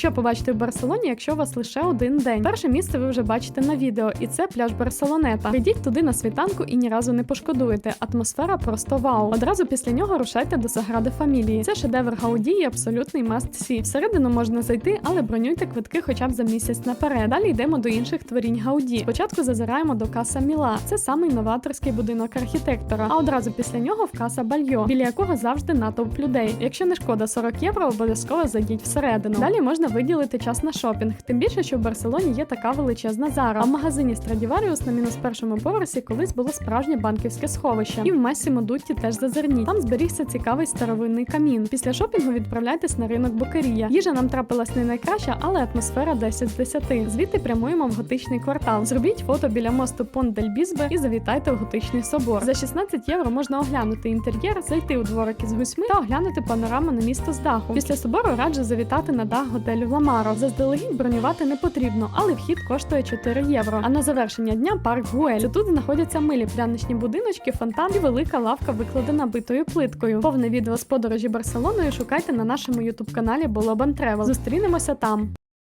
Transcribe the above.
Що побачити в Барселоні, якщо у вас лише один день? Перше місце ви вже бачите на відео, і це пляж Барселонета. Прийдіть туди на світанку і ні разу не пошкодуєте. Атмосфера просто вау. Одразу після нього рушайте до Сагради Фамілії. Це шедевр Гауді і абсолютний must see. Всередину можна зайти, але бронюйте квитки хоча б за місяць наперед. Далі йдемо до інших творінь Гауді. Спочатку зазираємо до Каса Міла. Це самий новаторський будинок архітектора. А одразу після нього в Каса Бальйо, біля якого завжди натовп людей. Якщо не шкода 40 євро, обов'язково зайдіть всередину. Далі можна виділити час на шопінг. Тим більше, що в Барселоні є така величезна зара. А в магазині Stradivarius на мінус першому поверсі колись було справжнє банківське сховище. І в Масімо Дутті теж зазирніть. Там зберігся цікавий старовинний камін. Після шопінгу відправляйтесь на ринок Бокерія. Їжа нам трапилась не найкраща, але атмосфера 10 з 10. Звідти прямуємо в готичний квартал. Зробіть фото біля мосту Понт дель Бізбе і завітайте в готичний собор. За 16 євро можна оглянути інтер'єр, зайти у дворик із гусьми та оглянути панораму на місто з даху. Після собору раджу завітати на дах готелю Ламаро. Заздалегідь бронювати не потрібно, але вхід коштує 4 євро. А на завершення дня парк Гуель. Тут знаходяться милі пряничні будиночки, фонтан і велика лавка викладена битою плиткою. Повне відео з подорожі Барселоною шукайте на нашому ютуб каналі Болобан Тревел. Зустрінемося там.